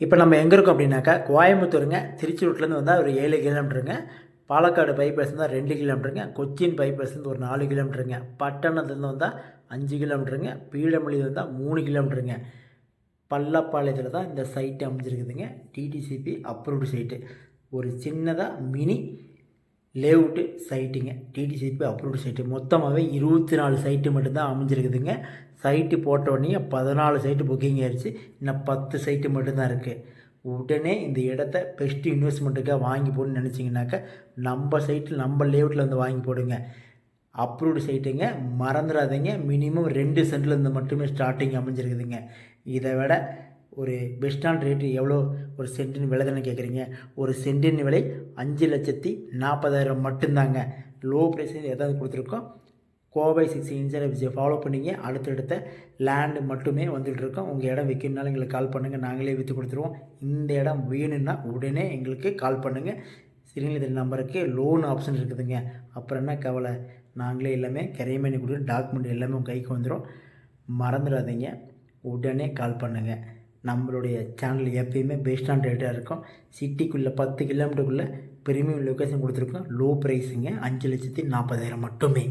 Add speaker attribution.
Speaker 1: இப்போ நம்ம எங்கே இருக்கோம் அப்படின்னாக்கா கோயம்புத்தூருங்க. திருச்சி ரூட்லேருந்து வந்தால் ஒரு ஏழு கிலோமீட்டருங்க. பாலக்காடு பைபாஸ் இருந்தால் ரெண்டு கிலோமீட்டருங்க. கொச்சின் பைபாஸ்லேருந்து ஒரு நாலு கிலோமீட்டருங்க. பட்டணத்துலேருந்து வந்தால் அஞ்சு கிலோமீட்டருங்க. பீடமொழி வந்தால் மூணு கிலோமீட்டருங்க. பள்ளப்பாளையத்தில் தான் இந்த சைட்டு அமைஞ்சிருக்குதுங்க. டிடிசிபி அப்ரூவ்டு சைட்டு ஒரு சின்னதாக மினி லேஅவுட்டு சைட்டுங்க டிடிசிபி அப்ரூவ்டு சைட்டு மொத்தமாகவே இருபத்தி நாலு சைட்டு மட்டும்தான் அமைஞ்சிருக்குதுங்க. சைட்டு போட்டோடனே பதினாலு சைட்டு புக்கிங் ஆயிடுச்சு இன்னும் பத்து சைட்டு மட்டும்தான் இருக்குது உடனே இந்த இடத்த பெஸ்ட் இன்வெஸ்ட்மெண்ட்டுக்காக வாங்கி போடணும்னு நினச்சிங்கனாக்கா நம்ம சைட்டில் நம்ம லேஅவுட்டில் வந்து வாங்கி போடுங்க. அப்ரூவ்டு சைட்டுங்க மறந்துடாதீங்க. மினிமம் ரெண்டு சென்ட்லேருந்து மட்டுமே ஸ்டார்டிங் அமைஞ்சிருக்குதுங்க. இதை விட ஒரு பெஸ்டான ரேட்டு எவ்வளோ ஒரு சென்டின் விலை தானே கேட்குறீங்க? ஒரு சென்டின் விலை அஞ்சு லட்சத்தி நாற்பதாயிரம் மட்டும்தாங்க. லோ ப்ரைஸில் எதாவது கொடுத்துருக்கோம். கோவை சிக்ஸ் இன்சரவிஸை ஃபாலோ பண்ணிங்க. அடுத்தடுத்த லேண்டு மட்டுமே வந்துகிட்ருக்கோம் இருக்கோம். உங்கள் இடம் விற்கணுனாலும் எங்களுக்கு கால் பண்ணுங்கள் நாங்களே விற்று கொடுத்துருவோம். இந்த இடம் வேணும்னா உடனே எங்களுக்கு கால் பண்ணுங்கள் சிறுநிலை நம்பருக்கு லோன் ஆப்ஷன் இருக்குதுங்க. அப்புறம் என்ன கவலை? நாங்களே எல்லாமே கரையம் பண்ணி கொடுத்து டாக்குமெண்ட் எல்லாமே உங்கள் கைக்கு வந்துடும் மறந்துடாதீங்க. உடனே கால் பண்ணுங்கள் நம்மளுடைய சேனல் எப்பயுமே பெஸ்டான ரேட்டாக இருக்கும். சிட்டிக்குள்ளே பத்து கிலோமீட்டருக்குள்ளே ப்ரீமியம் லொக்கேஷன் கொடுத்துருக்கோம். லோ ப்ரைஸுங்க அஞ்சு லட்சத்தி நாற்பதாயிரம் மட்டுமே.